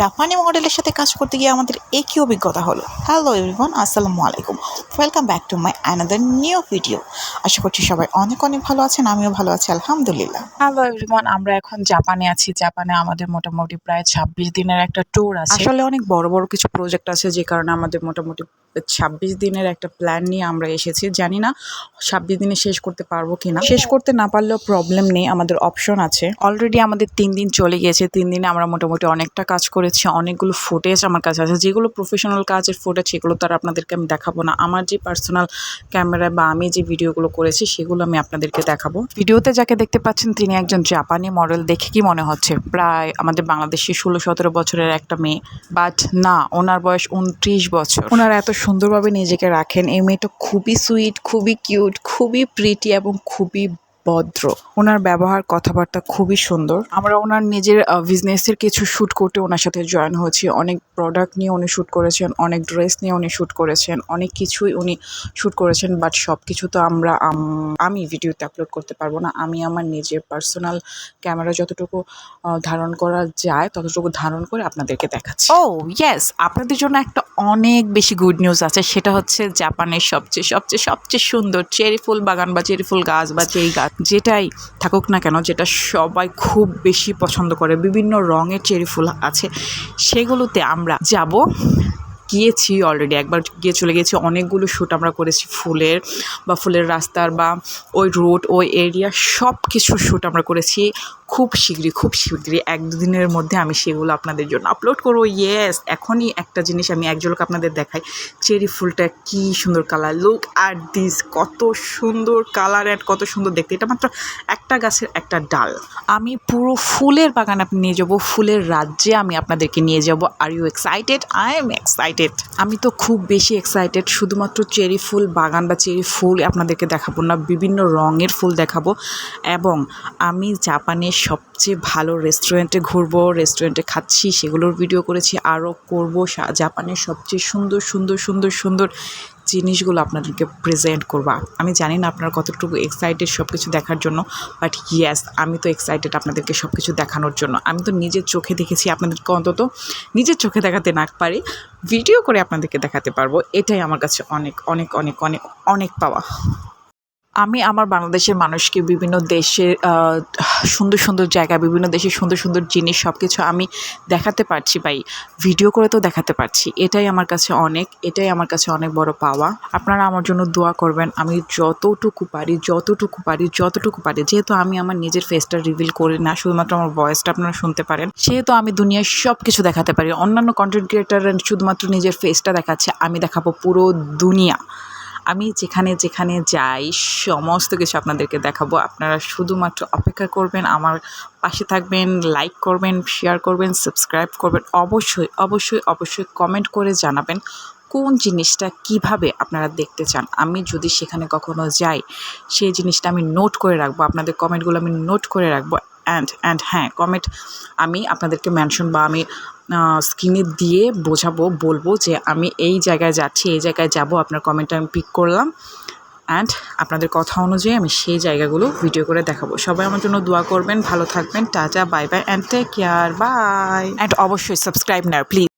জাপানি মডেলের সাথে কাজ করতে গিয়ে আমাদের একই অভিজ্ঞতা হলো। হ্যালো এভরিওয়ান আসসালামু আলাইকুম। Welcome back to my another new video আশা করছি সবাই অনেক অনেক ভালো আছেন আমিও ভালো আছি আলহামদুলিল্লাহ। হ্যালো এভরিওয়ান আমরা এখন জাপানে আছি। জাপানে আমাদের মোটামুটি প্রায় ছাব্বিশ দিনের একটা ট্যুর আছে। আসলে অনেক বড় বড় কিছু প্রজেক্ট আছে যে কারণে আমাদের মোটামুটি ছাব্বিশ দিনের একটা প্ল্যান নিয়ে আমরা এসেছি। জানি না ছাব্বিশ দিনে শেষ করতে পারব কিনা। শেষ করতে না পারলেও প্রবলেম নেই আমাদের অপশন আছে। অলরেডি আমাদের তিন দিন চলে গিয়েছে। তিন দিনে আমরা মোটামুটি অনেকটা কাজ করেছি, অনেকগুলো ফুটেজ আমার কাছে আছে। যেগুলো প্রফেশনাল কাজের ফুটেজ সেগুলো তার আপনাদেরকে আমি দেখাবো না। আমার যে পার্সোনাল ক্যামেরা বা আমি যে ভিডিওগুলো করেছি, সেগুলো আমি আপনাদেরকে দেখাবো। ভিডিওতে যাকে দেখতে পাচ্ছেন, তিনি একজন জাপানি মডেল দেখে কি মনে হচ্ছে? প্রায় আমাদের বাংলাদেশে ষোলো সতেরো বছরের একটা মেয়ে। বাট না, ওনার বয়স উনত্রিশ বছর। ওনারা এত সুন্দরভাবে নিজেকে রাখেন। এই মেয়েটা খুবই সুইট খুবই কিউট খুবই প্রিটি এবং খুবই ভদ্র। ওনার ব্যবহার, কথাবার্তা খুবই সুন্দর। আমরা ওনার নিজের বিজনেসের কিছু শ্যুট করতে ওনার সাথে জয়েন হয়েছি। অনেক প্রোডাক্ট নিয়ে উনি শ্যুট করেছেন, অনেক ড্রেস নিয়ে উনি শ্যুট করেছেন, অনেক কিছুই উনি শ্যুট করেছেন বাট সব কিছু তো আমরা, আমি ভিডিওতে আপলোড করতে পারব না। আমি আমার নিজের পার্সোনাল ক্যামেরা যতটুকু ধারণ করা যায়, ততটুকু ধারণ করে আপনাদেরকে দেখাচ্ছি। ও ইয়েস আপনাদের জন্য একটা অনেক বেশি গুড নিউজ আছে। সেটা হচ্ছে জাপানের সবচেয়ে সবচেয়ে সবচেয়ে সুন্দর চেরি ফুল বাগান বা চেরি ফুল গাছ বা চেরি গাছ যেটাই থাকুক না কেন, যেটা সবাই খুব বেশি পছন্দ করে, বিভিন্ন রঙের চেরি ফুল আছে, সেগুলোতে আমরা যাব গিয়েছি অলরেডি একবার গিয়ে চলে গেছি অনেকগুলো শ্যুট আমরা করেছি ফুলের বা ফুলের রাস্তার বা ওই রোড ওই এরিয়া সব কিছু শ্যুট আমরা করেছি। খুব শীঘ্রই খুব শীঘ্রই এক দুদিনের মধ্যে আমি সেগুলো আপনাদের জন্য আপলোড করব। ইয়েস এখনই একটা জিনিস আমি এক ঝলক আপনাদের দেখাই। চেরি ফুলটা কি সুন্দর কালার লুক আর দিস কত সুন্দর কালার অ্যান্ড কত সুন্দর দেখতে। এটা মাত্র একটা গাছের একটা ডাল। আমি পুরো ফুলের বাগান আপনি নিয়ে যাব, ফুলের রাজ্যে আমি আপনাদেরকে নিয়ে যাব। Are you excited I am excited আমি তো খুব বেশি এক্সাইটেড শুধুমাত্র চেরি ফুল, বাগান বা চেরি ফুল আপনাদেরকে দেখাবো না, বিভিন্ন রঙের ফুল দেখাবো। এবং আমি জাপানের সবচেয়ে ভালো রেস্টুরেন্টে ঘুরবো রেস্টুরেন্টে খাচ্ছি, সেগুলোর ভিডিও করেছি, আরও করব জাপানের সবচেয়ে সুন্দর সুন্দর সুন্দর সুন্দর জিনিসগুলো আপনাদেরকে প্রেজেন্ট করবা। আমি জানি না আপনারা কতটুকু এক্সাইটেড সব কিছু দেখার জন্য বাট ইয়েস আমি তো এক্সাইটেড আপনাদেরকে সব কিছু দেখানোর জন্য। আমি তো নিজের চোখে দেখেছি আপনাদেরকে অন্তত নিজের চোখে দেখাতে না পারি ভিডিও করে আপনাদেরকে দেখাতে পারব। এটাই আমার কাছে অনেক অনেক অনেক অনেক অনেক পাওয়া। আমি আমার বাংলাদেশের মানুষকে বিভিন্ন দেশের সুন্দর সুন্দর জায়গা বিভিন্ন দেশের সুন্দর সুন্দর জিনিস সব কিছু আমি দেখাতে পারছি ভাই। ভিডিও করে তো দেখাতে পারছি। এটাই আমার কাছে অনেক, এটাই আমার কাছে অনেক বড় পাওয়া। আপনারা আমার জন্য দোয়া করবেন, আমি যতটুকু পারি যতটুকু পারি যতটুকু পারি। যেহেতু আমি আমার নিজের ফেসটা রিভিল করি না, শুধুমাত্র আমার ভয়েসটা আপনারা শুনতে পারেন। সেহেতু আমি দুনিয়ার সব কিছু দেখাতে পারি। অন্যান্য কন্টেন্ট ক্রিয়েটার শুধুমাত্র নিজের ফেসটা দেখাচ্ছে, আমি দেখাবো পুরো দুনিয়া। আমি যেখানে যেখানে যাই, সমস্ত কিছু আপনাদেরকে দেখাবো। আপনারা শুধুমাত্র অপেক্ষা করবেন, আমার পাশে থাকবেন লাইক করবেন শেয়ার করবেন সাবস্ক্রাইব করবেন। অবশ্যই অবশ্যই অবশ্যই কমেন্ট করে জানাবেন। কোন জিনিসটা কীভাবে আপনারা দেখতে চান? আমি যদি সেখানে কখনো যাই, সেই জিনিসটা আমি নোট করে রাখব, আপনাদের কমেন্টগুলো আমি নোট করে রাখব অ্যান্ড অ্যান্ড হ্যাঁ কমেন্ট আমি আপনাদেরকে মেনশন বা আমি স্ক্রিনে দিয়ে বোঝাবো, বলব যে আমি এই জায়গায় যাচ্ছি, এই জায়গায় যাব, আপনার কমেন্টটা আমি পিক করলাম অ্যান্ড আপনাদের কথা অনুযায়ী আমি সেই জায়গাগুলো ভিডিও করে দেখাবো। সবাই আমার জন্য দোয়া করবেন, ভালো থাকবেন, tata bye bye and take care bye and অবশ্যই সাবস্ক্রাইব না প্লিজ